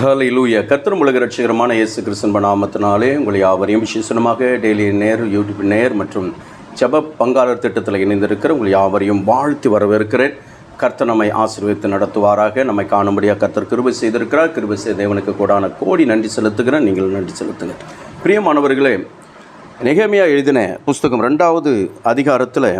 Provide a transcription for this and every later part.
ஹalleluya கர்த்தர் உலக ரட்சிகரமான இயேசு கிறிஸ்தன் நாமத்தினாலே உங்களை யாவரையும் விசேஷமாக டெய்லி நேர் யூடியூப் நேர் மற்றும் ஜெப பங்காளர் திட்டத்தில் இணைந்திருக்கிற உங்களை யாவரையும் வாழ்த்தி வரவேற்கிறேன். கர்த்தர் நம்மை ஆசீர்வித்து நடத்துவாராக. நம்மை காணும்படியாக கர்த்தர் கிருபை செய்திருக்கிறார். கிருபை செய்த தேவனுக்கு கூடான கோடி நன்றி செலுத்துகிறேன். நீங்கள் நன்றி செலுத்துங்க பிரியமானவர்களே நிகமையாக எழுதின புஸ்தகம் ரெண்டாவது அதிகாரத்தில்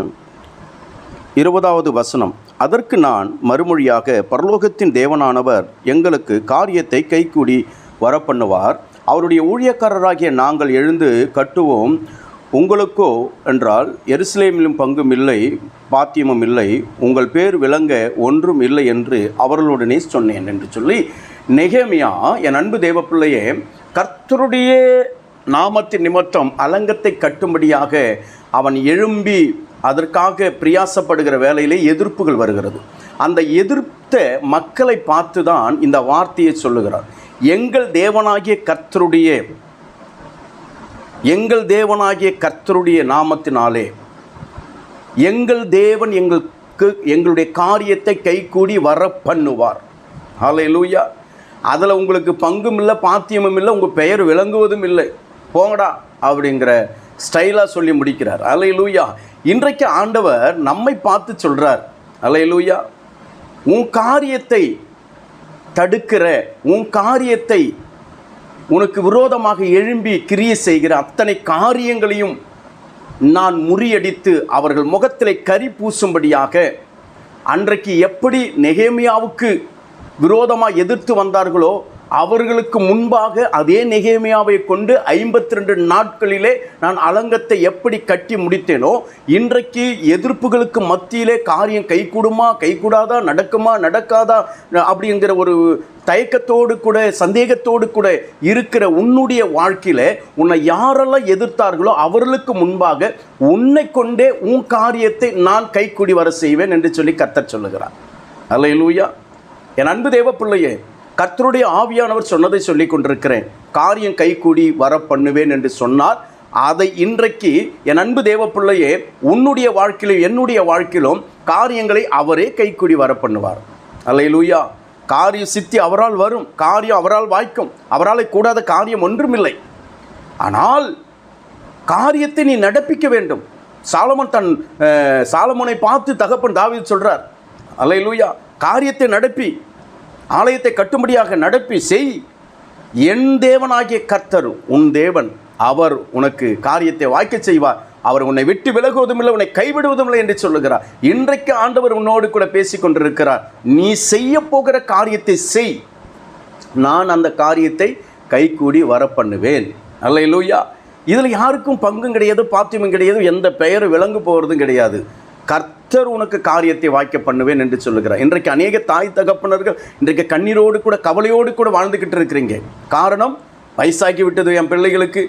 இருபதாவது வசனம். அதற்கு நான் மறுமொழியாக பரலோகத்தின் தேவனானவர் எங்களுக்கு காரியத்தை கைக்கூடி வரப்பண்ணுவார். அவருடைய ஊழியக்காரராகிய நாங்கள் எழுந்து கட்டுவோம். உங்களுக்கோ என்றால் எருசலேமிலும் பங்கும் இல்லை பாத்தியமும் இல்லை உங்கள் பேர் விளங்க ஒன்றும் இல்லை என்று அவர்களுடனே சொன்னேன் என்று சொல்லி நெகேமியா என் அன்பு தேவப்பிள்ளையே கர்த்தருடைய நாமத்தின் நிமித்தம் அலங்கத்தை கட்டும்படியாக அவன் எழும்பி அதற்காக பிரியாசப்படுகிற வேலையிலே எதிர்ப்புகள் வருகிறது. அந்த எதிர்த்த மக்களை பார்த்து தான் இந்த வார்த்தையை சொல்லுகிறார். எங்கள் தேவனாகிய கர்த்தருடைய எங்கள் தேவனாகிய கர்த்தருடைய நாமத்தினாலே எங்கள் தேவன் எங்களுக்கு எங்களுடைய காரியத்தை கைகூடி வர பண்ணுவார் ஹalleluya அதில் உங்களுக்கு பங்கும் இல்லை பாத்தியமும் இல்லை உங்கள் பெயர் விளங்குவதும் இல்லை. போங்கடா அப்படிங்கிற ஸ்டைலாக சொல்லி முடிக்கிறார். அலை லூயா இன்றைக்கு ஆண்டவர் நம்மை பார்த்து சொல்கிறார் ஹalleluya உன் காரியத்தை தடுக்கிற உன் காரியத்தை உனக்கு விரோதமாக எழும்பி கிரிய செய்கிற அத்தனை காரியங்களையும் நான் முறியடித்து அவர்கள் முகத்திலே கரி பூசும்படியாக அன்றைக்கு எப்படி நெகேமியாவுக்கு விரோதமாக எதிர்த்து வந்தார்களோ அவர்களுக்கு முன்பாக அதே நெகேமியாவை கொண்டு ஐம்பத்தி ரெண்டு நாட்களிலே நான் அலங்கத்தை எப்படி கட்டி முடித்தேனோ இன்றைக்கு எதிர்ப்புகளுக்கு மத்தியிலே காரியம் கைகூடுமா கைகூடாதா நடக்குமா நடக்காதா அப்படிங்கிற ஒரு தயக்கத்தோடு கூட சந்தேகத்தோடு கூட இருக்கிற உன்னுடைய வாழ்க்கையில் உன்னை யாரெல்லாம் எதிர்த்தார்களோ அவர்களுக்கு முன்பாக உன்னை கொண்டே உன் காரியத்தை நான் கைக்கூடி வர செய்வேன் என்று சொல்லி கத்தர் சொல்லுகிறார். அல்லையிலூயா என் அன்பு தேவ பிள்ளையே கர்த்தருடைய ஆவியானவர் சொன்னதை சொல்லி கொண்டிருக்கிறேன். காரியம் கைகூடி வர பண்ணுவேன் என்று சொன்னார் அதை இன்றைக்கு என் அன்பு தேவ பிள்ளையே உன்னுடைய வாழ்க்கையிலும் என்னுடைய வாழ்க்கையிலும் காரியங்களை அவரே கைக்கூடி வர பண்ணுவார் அல்லையிலூயா காரிய சித்தி அவரால் வரும் காரியம் அவரால் வாய்க்கும் அவரால் கூடாத காரியம் ஒன்றுமில்லை. ஆனால் காரியத்தை நீ நடப்பிக்க வேண்டும். சாலமன் தன் சாலமோனை பார்த்து தகப்பன் தாவி சொல்கிறார் அல்லையிலூயா காரியத்தை நடப்பி ஆலயத்தை கட்டும்படியாக நடப்பி செய். என் தேவனாகிய கர்த்தர் உன் தேவன் அவர் உனக்கு காரியத்தை வாய்க்க செய்வார். அவர் உன்னை விட்டு விலகுவதும் இல்லை உன்னை கைவிடுவதும் இல்லை என்று சொல்லுகிறார். இன்றைக்கு ஆண்டவர் உன்னோடு கூட பேசிக்கொண்டிருக்கிறார் நீ செய்ய போகிற காரியத்தை செய். நான் அந்த காரியத்தை கைகூடி வர பண்ணுவேன் அல்ல லூயா இதில் யாருக்கும் பங்கும் கிடையாது பாத்தியமும் கிடையாது எந்த பெயரும் விளங்கு போகிறதும் கிடையாது. கத்தர் உனக்கு காரியத்தை வாய்க்க பண்ணுவேன் என்று சொல்லுகிறார். இன்றைக்கு அநேக தாய் தகப்பனர்கள் இன்றைக்கு கண்ணீரோடு கூட கவலையோடு கூட வாழ்ந்துக்கிட்டு இருக்கிறீங்க. காரணம் வயசாகி விட்டது என் பிள்ளைகளுக்கு.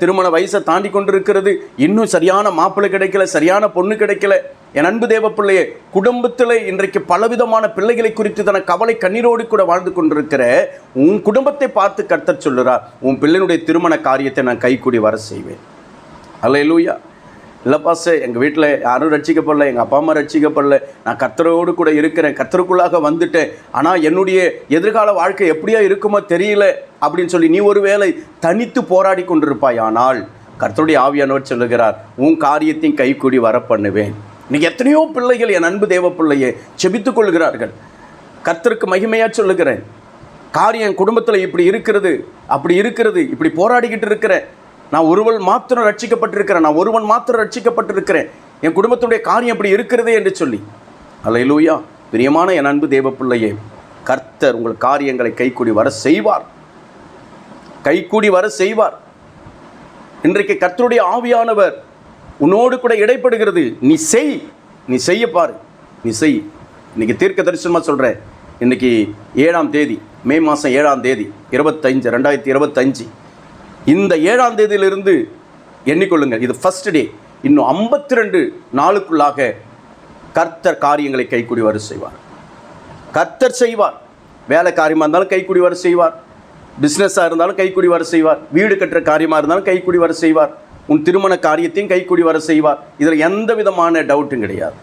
திருமண வயசை தாண்டி கொண்டிருக்கிறது. இன்னும் சரியான மாப்பிள்ளை கிடைக்கல சரியான பொண்ணு கிடைக்கல. என் அன்பு தேவ பிள்ளையே குடும்பத்தில் இன்றைக்கு பலவிதமான பிள்ளைகளை குறித்து தன கவலை கண்ணீரோடு கூட வாழ்ந்து கொண்டிருக்கிற உன் குடும்பத்தை பார்த்து கர்த்தர் சொல்லுறா உன் பிள்ளையினுடைய திருமண காரியத்தை நான் கைக்கூடி வர செய்வேன். அல்ல இல்லைப்பா சார் எங்கள் வீட்டில் யாரும் ரட்சிக்கப்படல எங்கள் அப்பா அம்மா ரட்சிக்கப்படல. நான் கத்தரோடு கூட இருக்கிறேன் கத்தருக்குள்ளாக வந்துட்டேன். ஆனால் என்னுடைய எதிர்கால வாழ்க்கை எப்படியா இருக்குமோ தெரியல அப்படின்னு சொல்லி நீ ஒரு வேளை தனித்து போராடி கொண்டிருப்பாய். ஆனால் கர்த்தருடைய ஆவியானவர் சொல்லுகிறார் உன் காரியத்தையும் கைக்கூடி வர பண்ணுவேன் இன்னைக்கு எத்தனையோ பிள்ளைகள் என் அன்பு தேவ பிள்ளையை செபித்துக் கொள்கிறார்கள். கர்த்தருக்கு மகிமையாக சொல்லுகிறேன். காரியம் குடும்பத்தில் இப்படி இருக்கிறது அப்படி இருக்கிறது இப்படி போராடிக்கிட்டு இருக்கிறேன். நான் ஒருவன் மாத்திரம் ரட்சிக்கப்பட்டிருக்கிறேன். நான் ஒருவன் மாத்திரம் ரட்சிக்கப்பட்டிருக்கிறேன். என் குடும்பத்துடைய காரியம் அப்படி இருக்கிறதே என்று சொல்லி. அலையிலூயா பிரியமான என் அன்பு தேவப்பிள்ளையே கர்த்தர் உங்கள் காரியங்களை கைக்கூடி வர செய்வார். கைக்கூடி வர செய்வார். இன்றைக்கு கர்த்தருடைய ஆவியானவர் உன்னோடு கூட இடைப்படுகிறது. நீ செய். நீ செய்ய பாரு. நீ செய். இன்றைக்கி தீர்க்க தரிசனமாக சொல்கிறேன் இன்னைக்கு ஏழாம் தேதி மே மாதம் ஏழாம் தேதி இருபத்தஞ்சு ரெண்டாயிரத்தி இருபத்தஞ்சு இந்த ஏழாம் தேதியிலிருந்து எண்ணிக்கொள்ளுங்கள். இது ஃபஸ்ட் டே இன்னும் ஐம்பத்தி ரெண்டு நாளுக்குள்ளாக கர்த்தர் காரியங்களை கைக்குடிவாறு வர செய்வார். கர்த்தர் செய்வார். வேலை காரியமாக இருந்தாலும் கைக்குடிவாறு வர செய்வார். பிஸ்னஸாக இருந்தாலும் கைக்குடி வர செய்வார். வீடு கட்டுற காரியமாக இருந்தாலும் கைக்குடி வர செய்வார். உன் திருமண காரியத்தையும் கைக்குடி வர செய்வார். இதில் எந்த விதமான டவுட்டும் கிடையாது.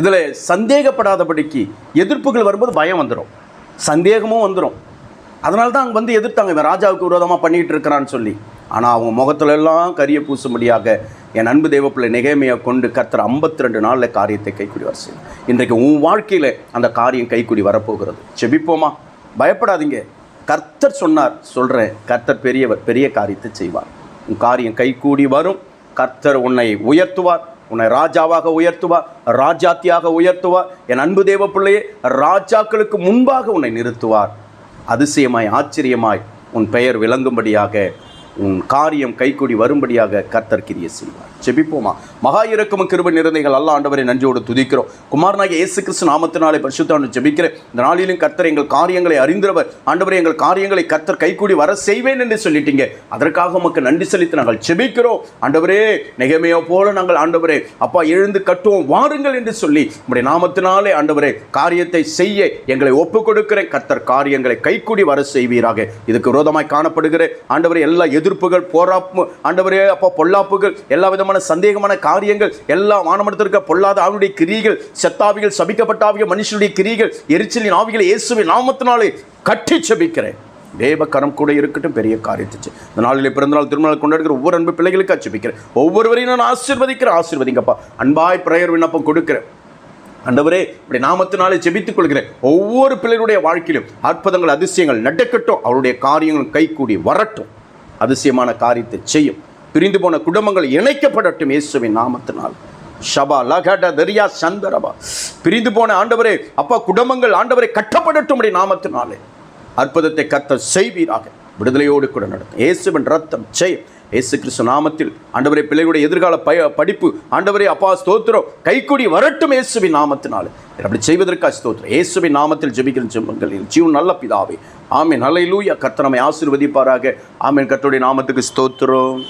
இதில் சந்தேகப்படாதபடிக்கு எதிர்ப்புகள் வரும்போது பயம் வந்துடும் சந்தேகமும் வந்துடும் அதனால தான் அங்கே வந்து எதிர்த்தாங்க இவன் ராஜாவுக்கு விரோதமாக பண்ணிகிட்டு இருக்கிறான்னு சொல்லி. ஆனால் அவங்க முகத்துல எல்லாம் கரிய பூசும்படியாக என் அன்பு தேவப்பிள்ளை நிகைமையை கொண்டு கர்த்தர் 52 ரெண்டு நாளில் காரியத்தை கைக்குடி வர செய்யும் இன்றைக்கு உன் வாழ்க்கையில் அந்த காரியம் கைக்குடி வரப்போகிறது. செபிப்போமா? பயப்படாதீங்க. கர்த்தர் சொன்னார் சொல்கிறேன் கர்த்தர் பெரியவர் பெரிய காரியத்தை செய்வார். உன் காரியம் கைகூடி வரும். கர்த்தர் உன்னை உயர்த்துவார். உன்னை ராஜாவாக உயர்த்துவார். ராஜாத்தியாக உயர்த்துவார். என் அன்பு தேவ பிள்ளையே ராஜாக்களுக்கு முன்பாக உன்னை நிறுத்துவார். அதிசயமாய் ஆச்சரியமாய் உன் பெயர் விளங்கும்படியாக உன் காரியம் கைக்கூடி வரும்படியாக கர்த்தர் கிரிய செய்வார். செபிப்போமா மகா இறக்கும கிருப நிறந்தைகள் அல்ல ஆண்டவரை நன்றியோடு துதிக்கிறோம். குமாரனாக இயேசு கிறிஸ்து நாமத்தினாலே பரிசுத்தாண்டு ஜெபிக்கிறேன். இந்த நாளிலும் கர்த்தர் எங்கள் காரியங்களை அறிந்தவர். ஆண்டவரை எங்கள் காரியங்களை கர்த்தர் கைக்கூடி வர செய்வேன் என்று சொல்லிட்டீங்க. அதற்காக உமக்கு நன்றி செலுத்தி நாங்கள் செபிக்கிறோம் ஆண்டவரே நிகமையோ போல நாங்கள் ஆண்டவரே அப்பா எழுந்து கட்டுவோம் வாருங்கள் என்று சொல்லி உம்முடைய நாமத்தினாலே ஆண்டவரே காரியத்தை செய்ய எங்களை ஒப்புக் கொடுக்கிறேன் கர்த்தர் காரியங்களை கைக்கூடி வர செய்வீராக. இதுக்கு விரோதமாய் காணப்படுகிற ஆண்டவரை எல்லா எதிர்ப்புகள் போராப்பு ஆண்டவரே அப்பா பொல்லாப்புகள் எல்லா விதமான சந்தேகமான காரியங்கள் எல்லா வானமடத்திற்கு பொல்லாத ஆவியுடைய கிரிகள் செத்தாவிகள் சபிக்கப்பட்டாவிய மனுஷனுடைய கிரிகள் எரிச்சலின் ஆவிகளை இயேசுவின் நாமத்தினாலே கட்டி செபிக்கிறேன். தேவ கரம் கூட இருக்கட்டும் பெரிய காரியத்தை இந்த நாளில் பிறந்தநாள் திருமணம் கொண்டாடுகிற ஒவ்வொரு அன்பு பிள்ளைகளுக்கு அச்சுப்பிக்கிறேன் ஒவ்வொருவரையும் நான் ஆசீர்வதிக்கிறேன் ஆசீர்வதிங்கப்பா அன்பாய் பிரயர் விண்ணப்பம் கொடுக்கிறேன். அண்டவரே இப்படி நாமத்தினாலே ஜெபித்துக் கொள்கிறேன். ஒவ்வொரு பிள்ளைகளுடைய வாழ்க்கையிலும் அற்புதங்கள் அதிசயங்கள் நடக்கட்டும். அவருடைய காரியங்கள் கைகூடி வரட்டும். அதிசயமான காரியத்தை செய்யும். பிரிந்து போன குடும்பங்கள் இணைக்கப்படட்டும் இயேசுவின் நாமத்தினால். ஷபா லகட தரியா சந்தரபா. பிரிந்து போன ஆண்டவரே அப்பா குடும்பங்கள் ஆண்டவரை கட்டப்படட்டும் அப்படி நாமத்தினாலே. அற்புதத்தை கத்த செய்வீராக. விடுதலையோடு கூட நடத்தும். இயேசுவின் ரத்தம் செய்யும் இயேசு கிறிஸ்து நாமத்தில் ஆண்டவரை பிள்ளைகளுடைய எதிர்கால பய படிப்பு. ஆண்டவரை அப்பா ஸ்தோத்திரம். கைக்குடி வரட்டும் இயேசுவின் நாமத்தினால. அப்படி செய்வதற்காக ஸ்தோத்திரம். இயேசுவின் நாமத்தில் ஜெபிக்கிற ஜெபங்கள். ஜீவன் நல்ல பிதாவே. ஆமென். நல்ல லூயா கத்தனமை ஆசீர்வதிப்பாராக. ஆமென். கர்த்தருடைய நாமத்துக்கு ஸ்தோத்திரம்.